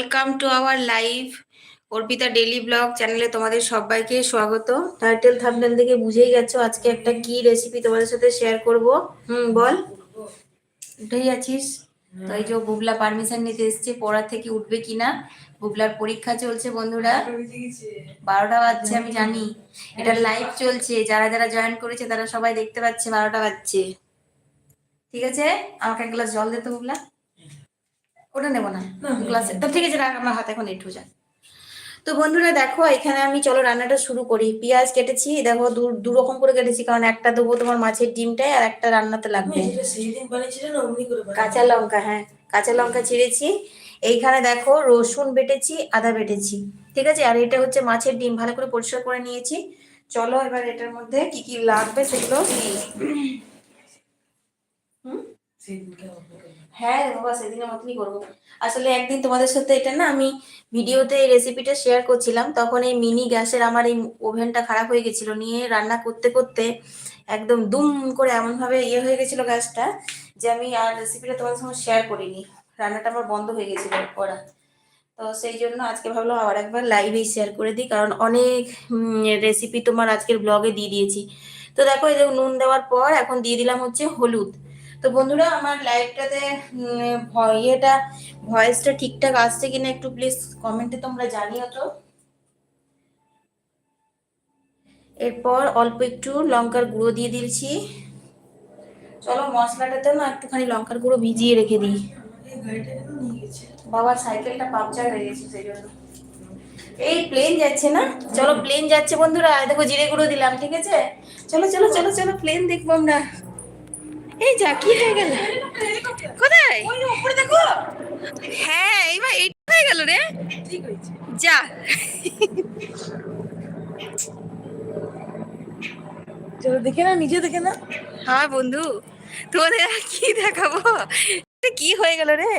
Welcome to our live Arpita daily blog চ্যানেলে তোমাদের সবাইকে স্বাগত। টাইটেল থাম্বনেল দেখে বুঝেই গেছো আজকে একটা কি রেসিপি তোমাদের সাথে শেয়ার করব। হুম বল। উঠেই আছিস? তো এই যে বুবলা পারমিশন নিতে এসছে পড়া থেকে উঠবে কিনা? বুবলার পরীক্ষা চলছে বন্ধুরা। বারোটা বাজছে আমি জানি। এটা লাইভ চলছে যারা যারা জয়েন করেছে তারা সবাই দেখতে পাচ্ছে বারোটা বাজছে। ঠিক আছে? আমাকে এক গ্লাস জল দে তো বুবলা। ওটা নেব না। গ্লাসে তো ঠিক আছে রাখ আমার হাতে এখন একটু যা তো বন্ধুরা দেখো এখানে আমি চলো রান্নাটা শুরু করি। পেঁয়াজ কেটেছি দেখো দু রকম করে কেটেছি কারণ একটা দেবো তোমার মাছের ডিমটাই আর একটা রান্নাতে লাগবে। কাঁচা লঙ্কা হ্যাঁ কাঁচা লঙ্কা চিড়েছি এইখানে দেখো রসুন বেটেছি আদা বেটেছি। ঠিক আছে আর এটা হচ্ছে মাছের ডিম ভালো করে পরিষ্কার করে নিয়েছি। চলো এবার এটার মধ্যে কি কি লাগবে সেগুলো দিই। হুম সেদিনকে অমনি করে। হ্যাঁ বাবা সেদিনের মতনই করব। আসলে একদিন তোমাদের সাথে এটা না, আমি ভিডিওতে এই রেসিপিটা শেয়ার করছিলাম, তখন এই মিনি গ্যাসের আমার এই ওভেনটা খারাপ হয়ে গেছিল, নিয়ে রান্না করতে করতে একদম দুম করে এমন ভাবে ইয়ে হয়ে গেছিল গ্যাসটা, যে আমি আর রেসিপিটা তোমাদের সঙ্গে শেয়ার করিনি। রান্নাটা আমার বন্ধ হয়ে গেছিল করা তো সেই জন্য আজকে ভাবলাম আবার একবার লাইভেই শেয়ার করে দিই, কারণ অনেক রেসিপি তোমার আজকের ব্লগে দিয়ে দিয়েছি। তো দেখো, এই যে নুন দেওয়ার পর এখন দিয়ে দিলাম হচ্ছে হলুদ। তো বন্ধুরা, আমার লাইভটাতে ইয়েটা ভয়েসটা ঠিকঠাক আসছে কিনা একটু প্লিজ কমেন্টে তোমরা জানিও তো। এরপর অল্প একটু লঙ্কার গুঁড়ো দিয়ে দিয়েছি চলো মশলাটাতে না একটুখানি লঙ্কার গুঁড়ো ভিজিয়ে রেখে দিই? বাবার সাইকেলটা পাপচার হয়ে গেছে, সেই জন্য। এই প্লেন যাচ্ছে না? চলো প্লেন যাচ্ছে বন্ধুরা, দেখো জিরে গুঁড়ো দিলাম, ঠিক আছে? চলো চলো চলো চলো প্লেন দেখব আমরা। এই যা কি হয়ে গেল? কোথায়? উপরে দেখো। হ্যাঁ এইবার এইটা হয়ে গেল রে। যা। চলো দেখে না নিজে দেখে না হ্যাঁ বন্ধু। তোমাদের আর কি দেখাবো? কি হয়ে গেল রে?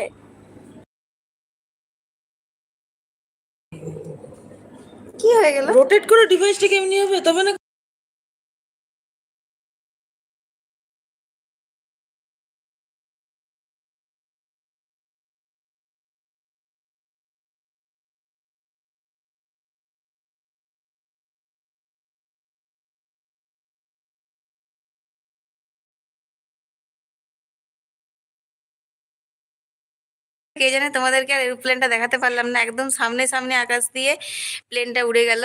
কি হয়ে গেল? রোটেট করে ডিভাইসটা কেমনি হবে? তবে না কে জানে তোমাদেরকে আর এরোপ্লেনটা দেখাতে পারলাম না। একদম সামনে সামনে আকাশ দিয়ে প্লেনটা উড়ে গেল।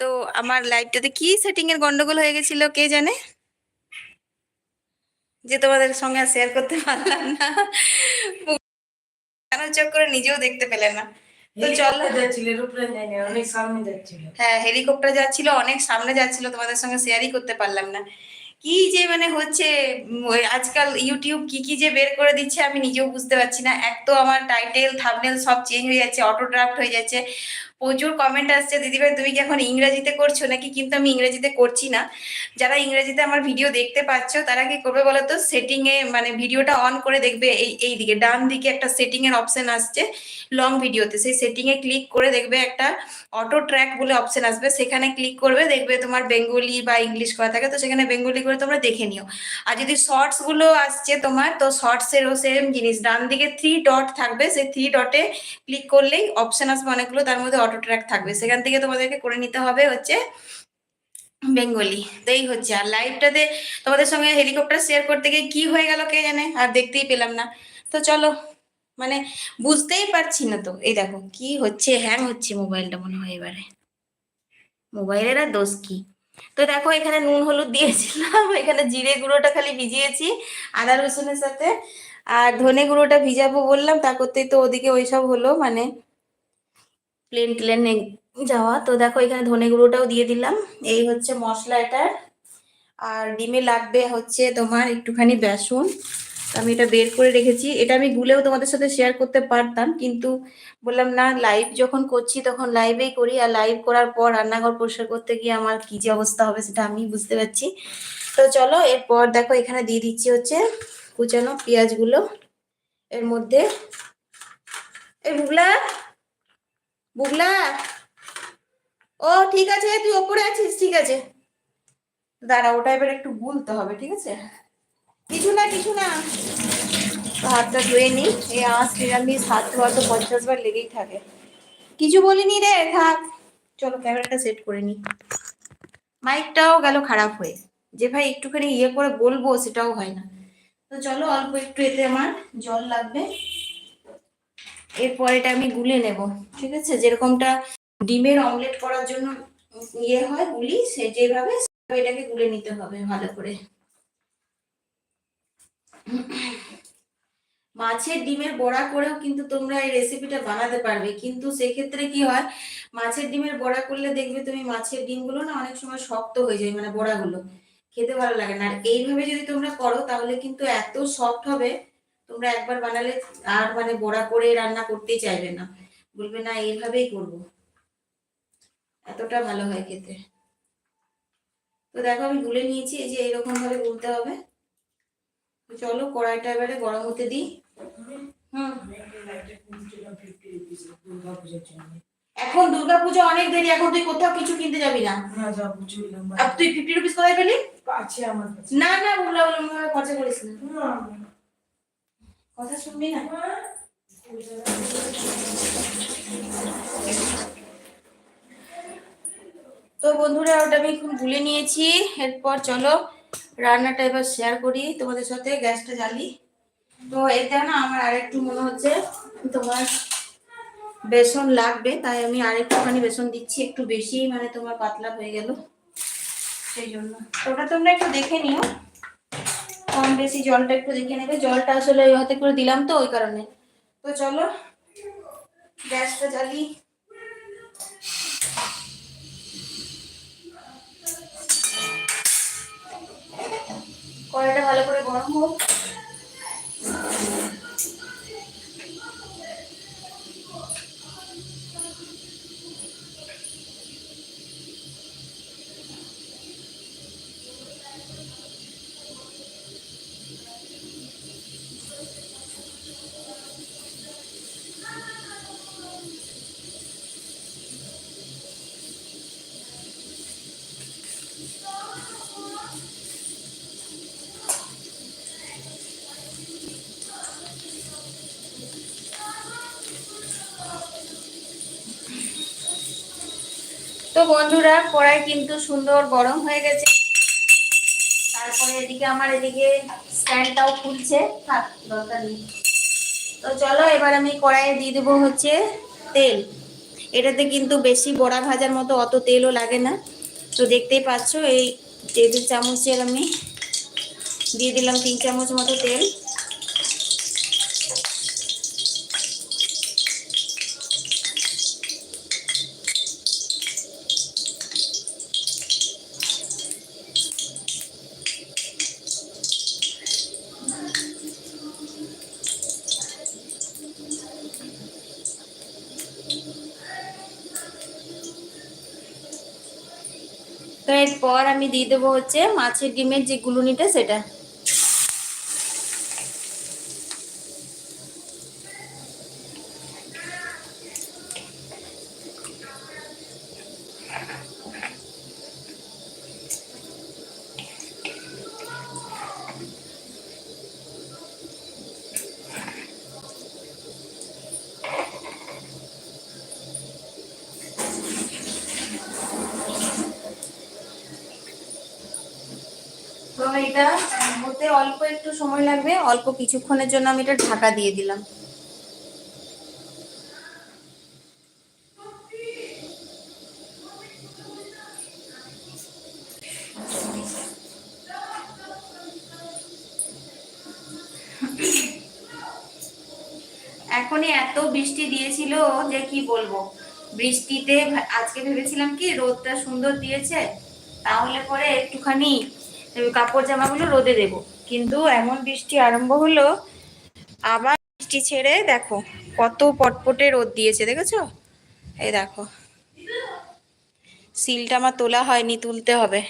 তো আমার লাইভটাতে কি সেটিং এর গন্ডগোল হয়ে গেছিল কে জানে? যে তোমাদের সঙ্গে আর শেয়ার করতে পারলাম না। কেন চোখ করে নিজেও দেখতে পেলে না। তো চলো। যাচ্ছিল এরোপ্লেন অনেক সামনে যাচ্ছিল। হ্যাঁ হেলিকপ্টার যাচ্ছিল অনেক সামনে যাচ্ছিল তোমাদের সঙ্গে শেয়ারই করতে পারলাম না। কি যে মানে হচ্ছে আজকাল ইউটিউব কি কি যে বের করে দিচ্ছে আমি নিজেও বুঝতে পারছি না। এক তো আমার টাইটেল থাবনেল সব চেঞ্জ হয়ে যাচ্ছে অটো ড্রাফট হয়ে যাচ্ছে। প্রচুর কমেন্ট আসছে, দিদিভাই, তুমি কি এখন ইংরেজিতে করছ? নাকি, কিন্তু আমি ইংরেজিতে করছি না। যারা ইংরেজিতে আমার ভিডিও দেখতে পাচ্ছ, তারা কি করবে বলো তো? সেটিং এ মানে ভিডিওটা অন করে দেখবে এই এই দিকে, ডান দিকে একটা সেটিং এর অপশন আসছে লং ভিডিওতে সেই সেটিং এ ক্লিক করে দেখবে একটা অটো ট্র্যাক বলে অপশন আসবে। সেখানে ক্লিক করবে, দেখবে তোমার বেঙ্গলি বা ইংলিশ করা থাকে, তো সেখানে বেঙ্গলি করে তোমরা দেখে নিও। আর যদি শর্টসগুলো আসছে তোমার, তো শর্টস এরও সেম জিনিস। ডান দিকে থ্রি ডট থাকবে, সেই থ্রি ডটে ক্লিক করলেই অপশন আসবে অনেকগুলো, তার মধ্যে অটো ট্র্যাক থাকবে। সেখান থেকে তোমাদেরকে করে নিতে হবে হচ্ছে বেঙ্গলি। তো এই হচ্ছে। আর লাইভটাতে তোমাদের সঙ্গে হেলিকপ্টার শেয়ার করতে গিয়ে কি হয়ে গেল কে জানে? আর দেখতেই পেলাম না। তো চলো মানে বুঝতেই পারছি না তো। এই দেখো, কি হচ্ছে হ্যাং হচ্ছে মোবাইলটা মনে হয় এবারে। মোবাইলের আর দোষ কি? তো দেখো, এখানে নুন, হলুদ দিয়েছিলাম। এখানে জিরে গুঁড়োটা খালি ভিজিয়েছি আদা, রসুনের সাথে। আর ধনে গুঁড়োটা ভিজাবো বললাম, তা করতেই তো ওদিকে ওইসব হলো মানে প্লেন প্লেন যাওয়া। তো দেখো, এখানে ধনে গুঁড়োটাও দিয়ে দিলাম। এই হচ্ছে মশলা এটার। আর ডিমে লাগবে হচ্ছে তোমার একটুখানি বেসন। আমি এটা বের করে রেখেছি। এটা আমি গুলেও তোমাদের সাথে শেয়ার করতে পারতাম, কিন্তু বললাম, না লাইভ যখন করছি তখন লাইভেই করি। আর লাইভ করার পর রান্নাঘর পরিষ্কার করতে গিয়ে আমার কি যে অবস্থা হবে সেটা আমি বুঝতে পারছি। তো চলো, এরপর দেখো, এখানে দিয়ে দিচ্ছি হচ্ছে কুচানো পেঁয়াজগুলো। এর মধ্যে এই বুগলা বুগলা ও, ঠিক আছে, তুই ওপরে আছিস, ঠিক আছে। দাঁড়া, ওটা এবার একটু গুলতে হবে, ঠিক আছে? কিছু না কিছু না। হাতটা ধুয়ে নিই এই আঁশ নিরামিষ, হাত ধোয়া তো পঞ্চাশ বার লেগেই থাকে। কিছু বলিনি রে, থাক। চলো, ক্যামেরাটা সেট করে নিই মাইকটাও গেল খারাপ হয়ে। যে ভাই একটুখানি ইয়ে করে বলব, সেটাও হয় না। তো চলো, অল্প একটু এতে আমার জল লাগবে। এরপর এটা আমি গুলে নেব, ঠিক আছে? যেরকমটা ডিমের অমলেট করার জন্য ইয়ে হয় গুলি, সে যেভাবে এটাকে গুলে নিতে হবে ভালো করে। মাছের ডিমের বড়া করেও কিন্তু তোমরা এই রেসিপিটা বানাতে পারবে। কিন্তু সেক্ষেত্রে কি হয়, মাছের ডিমের বড়া করলে দেখবে তুমি মাছের ডিমগুলো না অনেক সময় শক্ত হয়ে যায় মানে বড়াগুলো। খেতে ভালো লাগে না। আর এইভাবে যদি তোমরা করো, তাহলে কিন্তু এত সফট হবে তোমরা একবার বানালে আর মানে বড়া করে রান্না করতেই চাইবে না। বলবে না এইভাবেই করব। এতটা ভালো হয় খেতে। তো দেখো আমি গুলে নিয়েছি এই যে এরকম ভাবে গুলতে হবে। চলো কড়াইটা এবারে গরম হতে দিই। এখন দুর্গাপূজা অনেক দেরি এখন তুই কোথাও কিছু কিনতে যাবি না? তুই ফিফটি রুপিস কোথায় পেলি? না না খরচা করিস না না, কথা শুনবি না? তো বন্ধুরা, ওটা আমি এখন গুলে নিয়েছি। এরপর চলো, রান্নাটা এবার শেয়ার করি তোমাদের সাথে, গ্যাসটা জ্বালি। তো এতে না আমার আরেকটু মনে হচ্ছে, তোমার বেসন লাগবে, তাই আমি আরেকটুখানি বেসন দিচ্ছি, একটু বেশি মানে তোমার পাতলা হয়ে গেল, সেই জন্য। ওটা তোমরা একটু দেখে নিও। কম বেশি জলটা একটু দেখে নেবে। জলটা আসলে ওই হাতে করে দিলাম তো, ওই কারণে। তো চলো, গ্যাসটা জ্বালি। কড়াইটা ভালো করে গরম হোক। বন্ধুরা, কড়াই কিন্তু সুন্দর গরম হয়ে গেছে। তারপরে এদিকে আমার এদিকে স্ট্যান্ডটাও খুলছে। থাক, দরকার নেই। তো চলো, এবার আমি কড়াইয়ে দিয়ে দেবো হচ্ছে তেল। এটাতে কিন্তু বেশি বড়া ভাজার মতো অত তেলও লাগে না। তো দেখতেই পাচ্ছো, এই টেবিল চামচের আমি দিয়ে দিলাম তিন চামচ মতো তেল। তো এরপর আমি দিয়ে দেবো হচ্ছে মাছের ডিমের যে গুলুনিটা সেটা তো এটা হতে অল্প একটু সময় লাগবে, অল্প কিছুক্ষণের জন্য আমি এটা ঢাকা দিয়ে দিলাম। এখনই এত বৃষ্টি দিয়েছিল যে কি বলব? বৃষ্টিতে আজকে ভেবেছিলাম কি রোদটা সুন্দর দিয়েছে, তাহলে পরে একটুখানি কাপড় জামাগুলো রোদে দেব। কিন্তু এমন বৃষ্টি আরম্ভ হলো, আবার বৃষ্টি ছেড়ে দেখো কত পটপটে রোদ দিয়েছে, দেখেছ? এই দেখো। সিলটা আমার তোলা হয়নি, তুলতে হবে।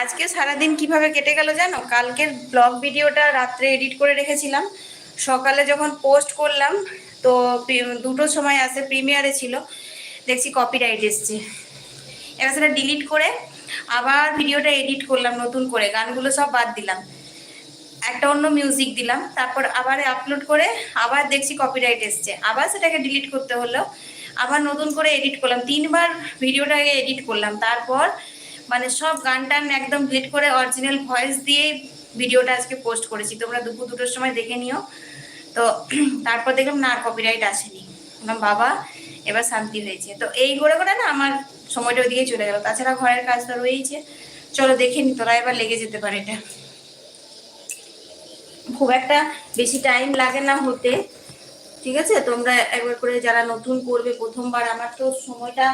আজকে সারাদিন কীভাবে কেটে গেল জানো? কালকের ব্লগ ভিডিওটা রাত্রে এডিট করে রেখেছিলাম। সকালে যখন পোস্ট করলাম, তো দুটোর সময় আসে প্রিমিয়ারে ছিল। দেখছি কপিরাইট এসছে। এবার সেটা ডিলিট করে আবার ভিডিওটা এডিট করলাম, নতুন করে। গানগুলো সব বাদ দিলাম। একটা অন্য মিউজিক দিলাম, তারপর আবার আপলোড করে আবার দেখছি কপিরাইট এসছে। আবার সেটাকে ডিলিট করতে হলো। আবার নতুন করে এডিট করলাম। তিনবার ভিডিওটাকে এডিট করলাম। তারপর মানে সব গান টান একদম ডিলিট করে অরিজিনাল ভয়েস দিয়ে ভিডিওটা আজকে পোস্ট করেছি। তোমরা দুপুর দুটোর সময় দেখে নিও। তো তারপর দেখলাম, না কপিরাইট আসেনি। বাবা, এবার শান্তি হয়েছে। তো এই করে করে না আমার সময়টা ওইদিকে চলে গেল। তাছাড়া ঘরের কাজ তো রয়েইছে। চলো দেখে নি, তোরা এবার লেগে যেতে পারে এটা। খুব একটা বেশি টাইম লাগে না হতে, ঠিক আছে? তোমরা একবার করে যারা নতুন করবে, প্রথমবার আমার তো সময়টা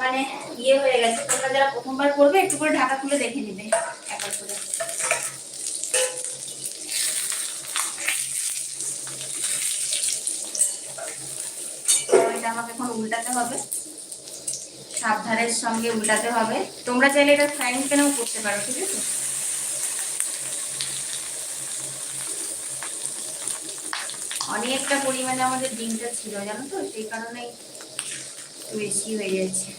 মানে ইয়ে হয়ে গেছে। তোমরা যারা প্রথমবার করবে, একটু করে ঢাকা খুলে দেখে নিবে। একবার করে। আমাকে এখন উল্টাতে হবে। সাবধানের সঙ্গে উল্টাতে হবে। তোমরা চাইলে এটা ফ্রাইং প্যানেও করতে পারো, ঠিক আছে? অনেকটা পরিমাণে আমাদের ডিমটা ছিল, জানো তো? সেই কারণেই বেশি হয়ে যাচ্ছে।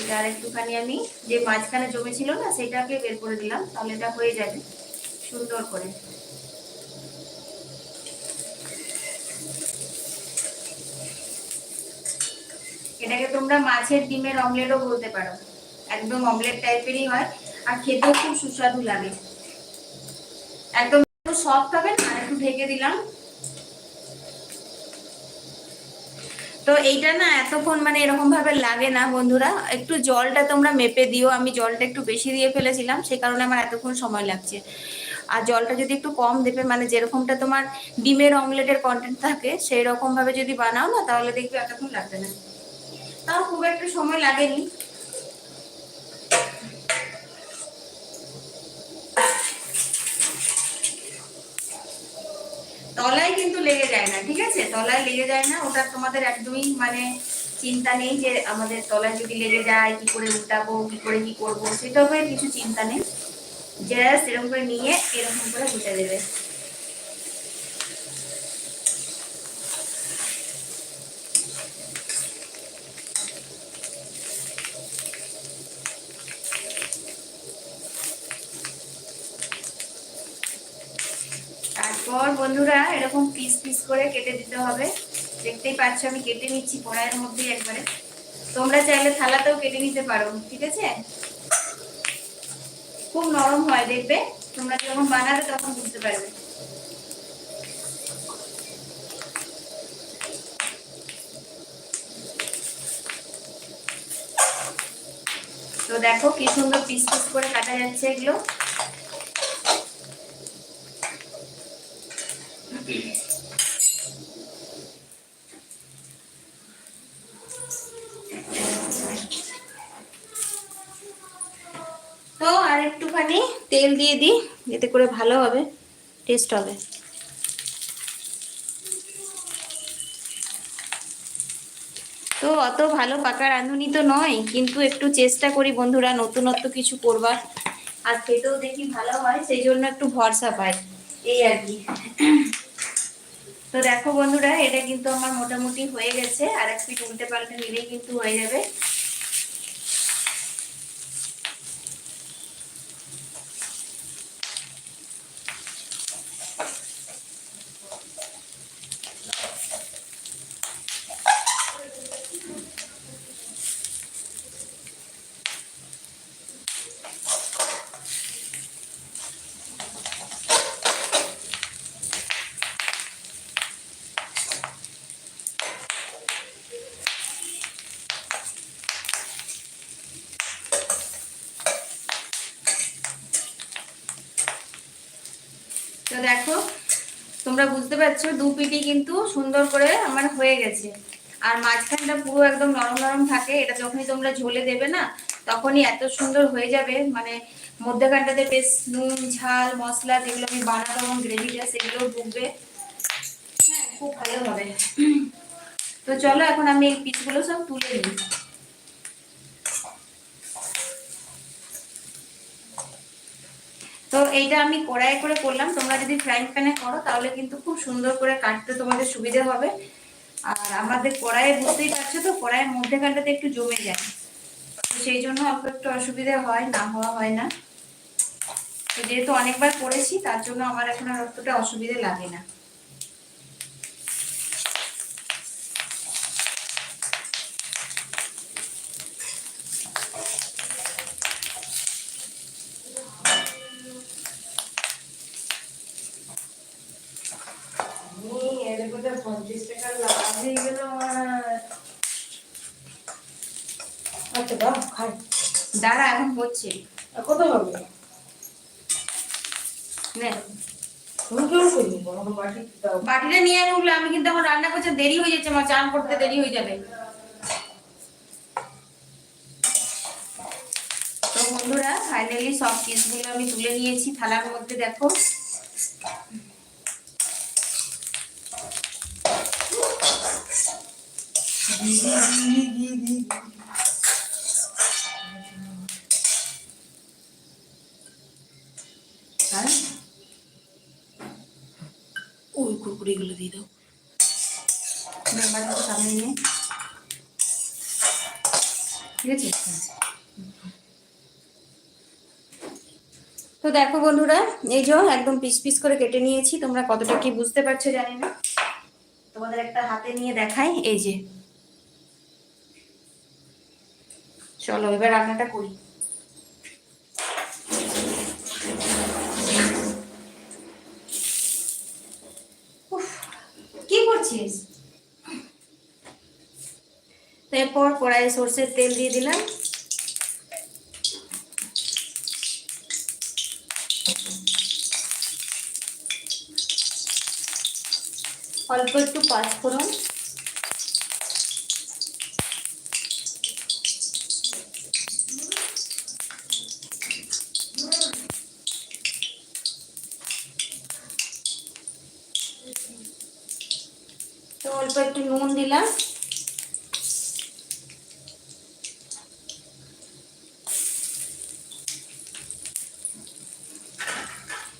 এটা আর একটুখানি আমি যে মাঝখানে জমেছিল না, সেটাকে বের করে দিলাম, তাহলে এটা হয়ে যাবে সুন্দর করে এটাকে তোমরা মাছের ডিমের অমলেটও বলতে পারো। একদম অমলেট টাইপেরই হয় আর খেতেও খুব সুস্বাদু লাগে। একদম সফট হবে না? একটু ঢেকে দিলাম। তো এইটা না এতক্ষণ মানে এরকম ভাবে লাগে না বন্ধুরা। একটু জলটা তোমরা মেপে দিও। আমি জলটা একটু বেশি দিয়ে ফেলেছিলাম সেই কারণে আমার এতক্ষণ সময় লাগছে। আর জলটা যদি একটু কম দেবে মানে যেরকমটা তোমার ডিমের অমলেটের কন্টেন্ট থাকে সেই রকম ভাবে যদি বানাও না, তাহলে দেখবে এতক্ষণ লাগবে না। তাও খুব একটা সময় লাগেনি। তলায় কিন্তু লেগে যায় না, ঠিক আছে? তলায় লেগে যায় না, ওটা তোমাদের একদমই মানে চিন্তা নেই যে আমাদের তলায় যদি লেগে যায়, কি করে উল্টাবো, কি করে কি করব, সেটাও কিছু চিন্তা নেই। জাস্ট এরকম করে নিয়ে এরকম করে উল্টে দেবে তারপর বন্ধুরা, এরকম পিস পিস করে কেটে দিতে হবে। দেখতেই পাচ্ছ, আমি কেটে নিচ্ছি কড়াইয়ের মধ্যেই একবারে। তোমরা চাইলে থালাতেও কেটে নিতে পারো, ঠিক আছে? খুব নরম হয়, দেখবে? তোমরা যখন বানাবে তখন বুঝতে পারবে। তো দেখো, কি সুন্দর পিস পিস করে কাটা যাচ্ছে এগুলো তো আর একটুখানি তেল দিয়ে দিই, এতে করে ভালো হবে টেস্ট হবে। তো অত ভালো পাকা রাঁধুনি তো নয়, কিন্তু একটু চেষ্টা করি বন্ধুরা, নতুনত্ব কিছু করবার। আর খেতেও দেখি ভালো হয়, সেই জন্য একটু ভরসা পাই, এই আর কি। তো দেখো বন্ধুরা, এটা কিন্তু আমার মোটামুটি হয়ে গেছে, আর এক পিঠ উল্টে পাল্টে নিলেই কিন্তু হয়ে যাবে তো দেখো তোমরা বুঝতে পারছ, দু পিটি কিন্তু সুন্দর করে আমার হয়ে গেছে। আর মাঝখানটা পুরো একদম নরম নরম থাকে, এটা যখনই তোমরা ঝোলে দেবে না, তখনই এত সুন্দর হয়ে যাবে। মানে মধ্যখানটাতে বেশ নুন, ঝাল, মশলা যেগুলো আমি এবং গ্রেভিটা সেগুলো ঢুকবে হ্যাঁ খুব ভালো হবে। তো চলো এখন আমি এই পিসগুলো সব তুলে নিই। তো এইটা আমি কড়াই করে করলাম। তোমরা যদি ফ্রাইং প্যানে করো, তাহলে কিন্তু খুব সুন্দর করে কাটতে তোমাদের সুবিধা হবে। আর আমাদের কড়াইয়ে বুঝতেই পারছ তো, কড়াইয়ের মধ্যেখানটাতে একটু জমে যায়। তো সেই জন্য অল্প একটু অসুবিধা হয়, না হওয়া হয় না। তো যেহেতু অনেকবার করেছি, তার জন্য আমার এখন আর অতটা অসুবিধে লাগে না আমি এর মধ্যে পঞ্চাশ টাকা লাভ হয়ে গেল আমার আচ্ছা দাও খাই। দাঁড়া এখন হচ্ছে কত হবে বাটিটা নিয়ে উঠলে আমি কিন্তু আমার রান্না করতে দেরি হয়ে যাচ্ছে আমার চান করতে দেরি হয়ে যাবে। তো বন্ধুরা ফাইনালি সব পিসগুলো আমি তুলে নিয়েছি থালার মধ্যে দেখো। আর কুরকুরিগুলো দিয়ে দাও। তো দেখো বন্ধুরা, এই যে একদম পিস পিস করে কেটে নিয়েছি। তোমরা কতটা কি বুঝতে পারছ জানি না। তোমাদের একটা হাতে নিয়ে দেখাই, এই যে। চলো, এবার রান্নাটা করি। করছিস? এরপর কড়াই সর্ষের তেল দিয়ে দিলাম। অল্প একটু পাঁচফোড়ন তো অল্প একটু নুন দিলাম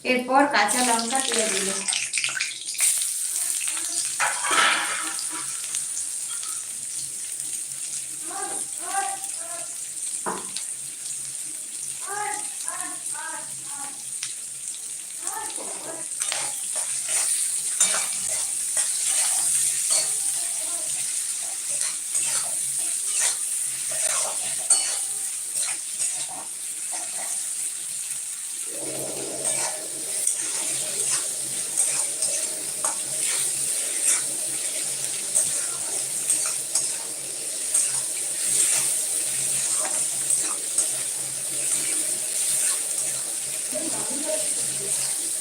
এরপর কাঁচা লঙ্কা তুলে দিল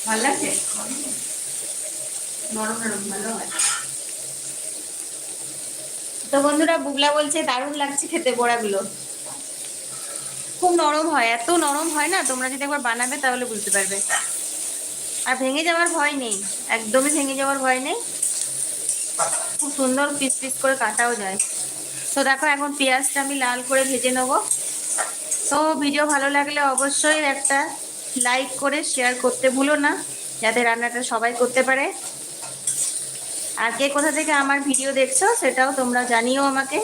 ভালো লাগছে নরম নরম ভালো হয় তো বন্ধুরা বুগলা বলছে, দারুণ লাগছে খেতে বড়াগুলো খুব নরম হয়, এত নরম হয় না, তোমরা যদি একবার বানাবে তাহলে বুঝতে পারবে। আর ভেঙে যাওয়ার ভয় নেই, একদমই ভেঙে যাওয়ার ভয় নেই। খুব সুন্দর পিস পিস করে কাটাও যায়। তো দেখো, এখন পেঁয়াজটা আমি লাল করে ভেজে নেব। তো ভিডিও ভালো লাগলে অবশ্যই একটা লাইক করে শেয়ার করতে ভুলো না, যাতে রান্নাটা সবাই করতে পারে। আর কে কোথা থেকে আমার ভিডিও দেখছ সেটাও তোমরা জানিও আমাকে।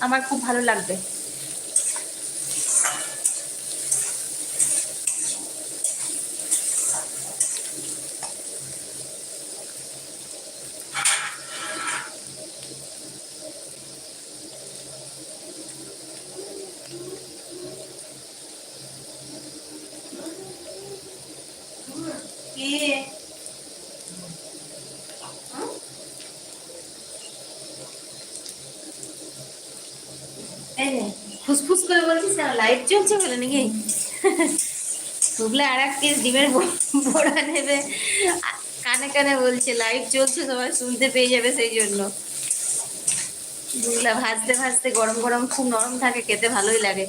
আমার খুব ভালো লাগবে। কে? ফুসফুস করে বলছিস লাইট চলছে বলে নাকি? আর এক কেস ডিমের বড়া নেবে। কানে কানে বলছে লাইট চলছে সবাই শুনতে পেয়ে যাবে সেই জন্য। দুগলা ভাজতে ভাজতে গরম গরম খুব নরম থাকে, খেতে ভালোই লাগে।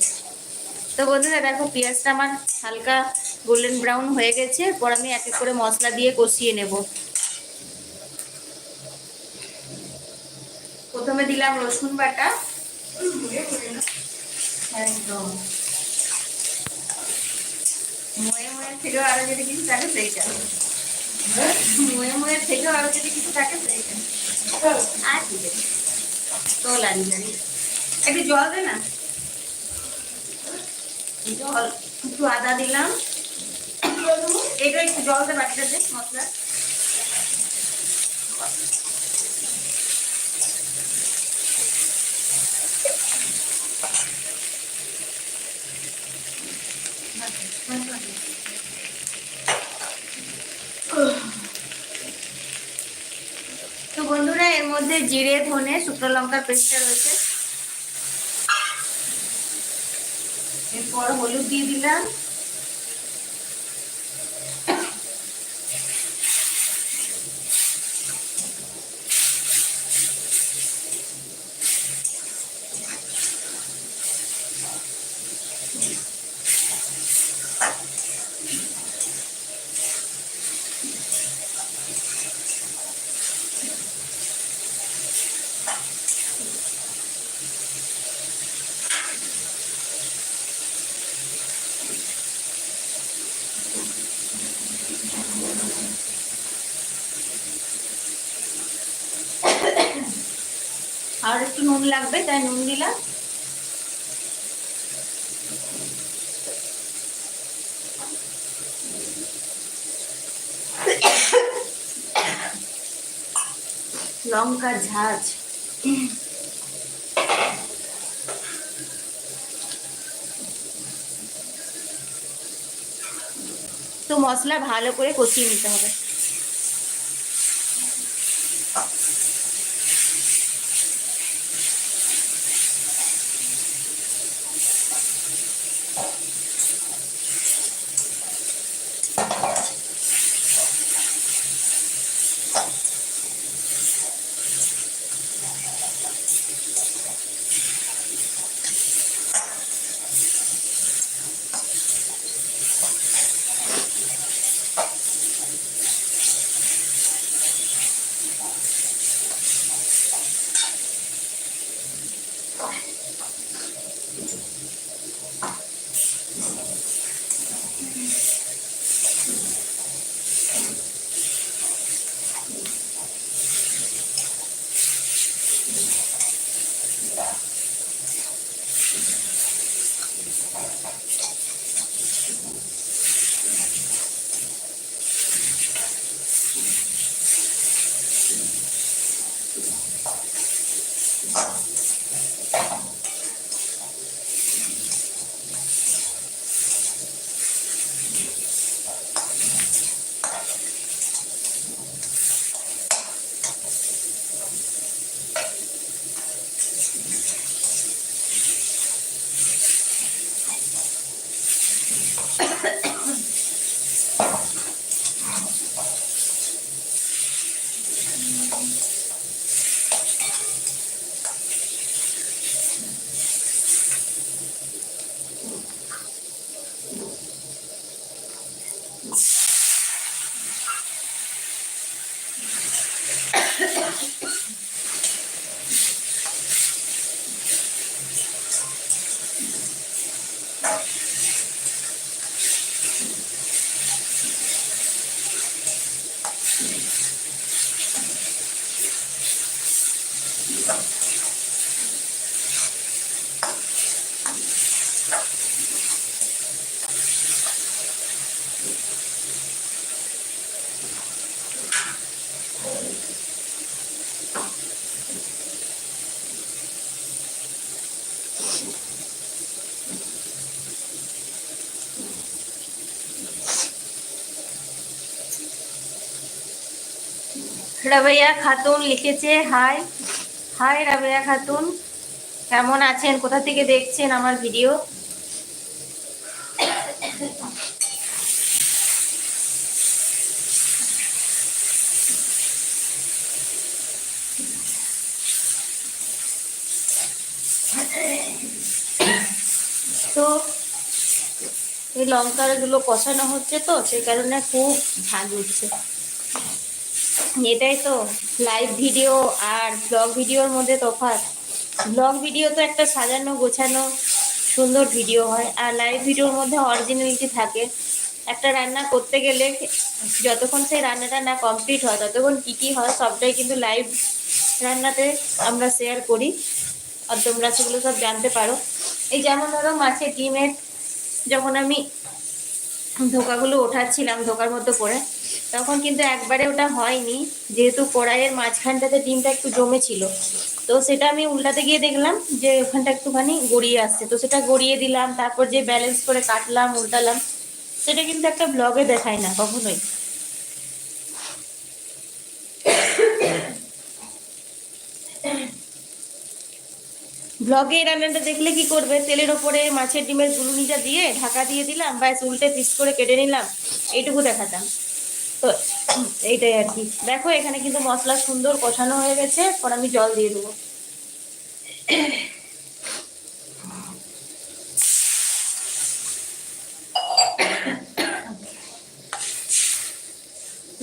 তো বন্ধুরা, দেখো পেঁয়াজটা আমার হালকা গোল্ডেন ব্রাউন হয়ে গেছে, এরপর আমি এক এক করে মশলা দিয়ে কষিয়ে নেব। প্রথমে দিলাম রসুন বাটা। একদম। ময়ে ময়ে থেকেও আরও যদি কিছু থাকে সেইটা ময়ে ময়ে থেকেও আরও যদি কিছু থাকে সেইটা আর কি দেবে? তো লাড়ি লাড়ি একটু জল দে না। জল, একটু আদা দিলাম। এটা একটু জল দে বাটিটাতে মশলা তো বন্ধুরা এর মধ্যে জিরে ধনে শুকনো লঙ্কার পেস্টটা রয়েছে। এরপর হলুদ দিয়ে দিলাম আর একটু নুন লাগবে তাই নুন দিলাম। লঙ্কা ঝাঁঝ তো মশলা ভালো করে কষিয়ে নিতে হবে। Thank you. রাবেয়া খাতুন লিখেছে, হাই হাই রাবেয়া খাতুন। কেমন আছেন? কোথা থেকে দেখছেন আমার ভিডিও? তো এই লঙ্কাগুলো কষানো হচ্ছে তো, সেই কারণে খুব ঝাঁজ উঠছে এটাই তো লাইভ ভিডিও আর ব্লগ ভিডিওর মধ্যে তফাৎ। ব্লগ ভিডিও তো একটা সাজানো, গোছানো, সুন্দর ভিডিও হয়। আর লাইভ ভিডিওর মধ্যে অরিজিনালিটি থাকে। একটা রান্না করতে গেলে যতক্ষণ সেই রান্নাটা না কমপ্লিট হয়, ততক্ষণ কী কী হয়, সবটাই কিন্তু লাইভ রান্নাতে আমরা শেয়ার করি। আর তোমরা সেগুলো সব জানতে পারো। এই যেমন ধরো মাছের ডিমের, যখন আমি ধোকাগুলো ওঠাচ্ছিলাম ধোকার মতো করে তখন কিন্তু একবারে ওটা হয়নি। যেহেতু কড়াইয়ের মাঝখানটাতে ডিমটা একটু জমেছিল। তো সেটা আমি উল্টাতে গিয়ে দেখলাম যে ওখানটা একটুখানি গড়িয়ে আসছে। তো সেটা গড়িয়ে দিলাম, তারপর যে ব্যালেন্স করে কাটলাম, উল্টালাম, সেটা কিন্তু একটা ব্লগে দেখায় না কখনোই। ব্লগে এই রান্নাটা দেখলে কি করবে? তেলের ওপরে মাছের ডিমের গুলুনিটা দিয়ে ঢাকা দিয়ে দিলাম, ব্যাস উল্টে পিস করে কেটে নিলাম। এইটুকু দেখাতাম। তো এইটাই আর কি। দেখো, এখানে কিন্তু মশলা সুন্দর কষানো হয়ে গেছে। পর আমি জল দিয়ে দেবো।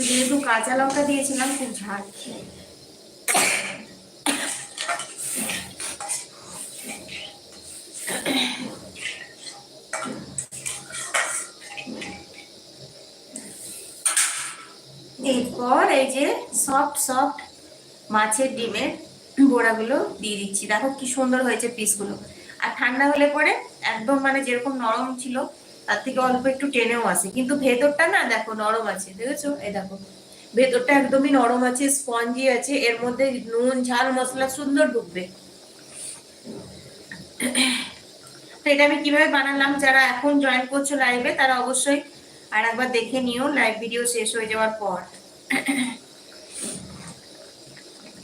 যেহেতু কাঁচা লঙ্কা দিয়েছিলাম, খুব ঝাল এরপর এই যে সফট সফট মাছের ডিমের গোড়াগুলো দিয়ে দিচ্ছি। দেখো কি সুন্দর হয়েছে পিসগুলো আর ঠান্ডা হলে পরে একদম মানে যেরকম নরম ছিল, তার থেকে অল্প একটু টেনেও আসে। কিন্তু ভেতরটা না দেখো নরম আছে, দেখেছ? এই দেখো। ভেতরটা একদমই নরম আছে স্পঞ্জি আছে, এর মধ্যে নুন, ঝাল, মশলা সুন্দর ঢুকবে। তো এটা আমি কীভাবে বানালাম, যারা এখন জয়েন করছ লাইভে তারা অবশ্যই আর একবার দেখে নিও লাইভ ভিডিও শেষ হয়ে যাওয়ার পর।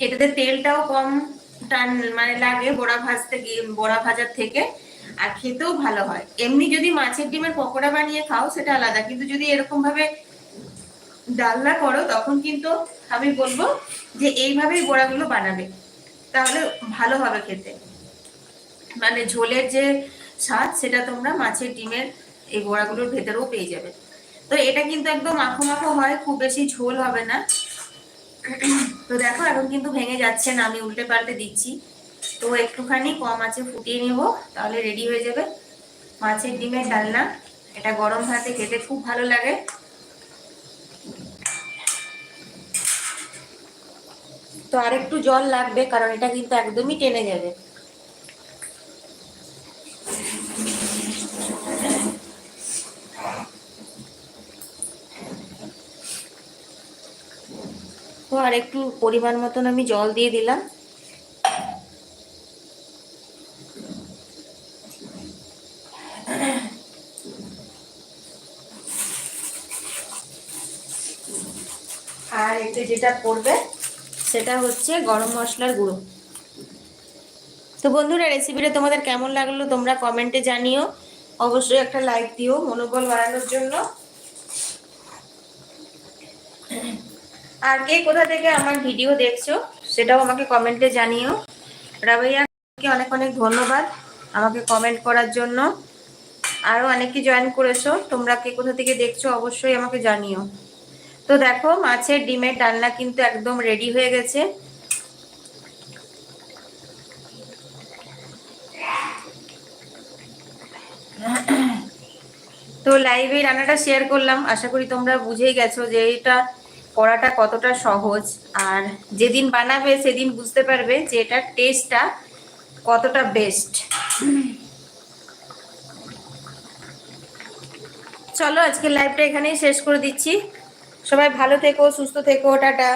এটাতে তেলটাও কম টান মানে লাগে বড়া ভাজতে বড়া ভাজার থেকে, আর খেতেও ভালো হয়। এমনি যদি মাছের ডিমের পকোড়া বানিয়ে খাও, সেটা আলাদা। কিন্তু যদি এরকম ভাবে ডালনা করো, তখন কিন্তু আমি বলব যে এইভাবেই বড়াগুলো বানাবে। তাহলে ভালো হবে খেতে। মানে ঝোলের যে স্বাদ, সেটা তোমরা মাছের ডিমের এই বড়াগুলোর ভেতরেও পেয়ে যাবে। তো এটা কিন্তু একদম মাখো মাখো হয়, খুব বেশি ঝোল হবে না। তো দেখো, এখন কিন্তু ভেঙে যাচ্ছে না, আমি উল্টে পাল্টে দিচ্ছি। তো একটুখানি কম আছে, ফুটিয়ে নেব, তাহলে রেডি হয়ে যাবে। মাছের ডিমের ডালনা, এটা গরম ভাতে খেতে খুব ভালো লাগে। তো আর একটু জল লাগবে, কারণ এটা কিন্তু একদমই টেনে যাবে। তো আর একটু পরিমাণ মতন আমি জল দিয়ে দিলাম। আর এতে যেটা পড়বে সেটা হচ্ছে গরম মশলার গুঁড়ো। তো বন্ধুরা রেসিপিটা তোমাদের কেমন লাগল তোমরা কমেন্টে জানিও। অবশ্যই একটা লাইক দিও মনোবল বাড়ানোর জন্য। আর কে কোথা থেকে আমার ভিডিও দেখছ, সেটাও আমাকে কমেন্টে জানিও। রাবাইয়াকে অনেক অনেক ধন্যবাদ আমাকে কমেন্ট করার জন্য। আরও অনেকে জয়েন করেছ, তোমরা কে কোথা থেকে দেখছ অবশ্যই আমাকে জানিও। তো দেখো, মাছের ডিমের ডালনা কিন্তু একদম রেডি হয়ে গেছে। তো লাইভে রান্নাটা শেয়ার করলাম, আশা করি তোমরা বুঝেই গেছো যে এটা করাটা কতটা সহজ, আর যেদিন বানাবে সেদিন বুঝতে পারবে যে এটার টেস্টটা কতটা বেস্ট চলো, আজকে লাইভটা এখানেই শেষ করে দিচ্ছি। সবাই ভালো থেকো, সুস্থ থেকো, টাটা।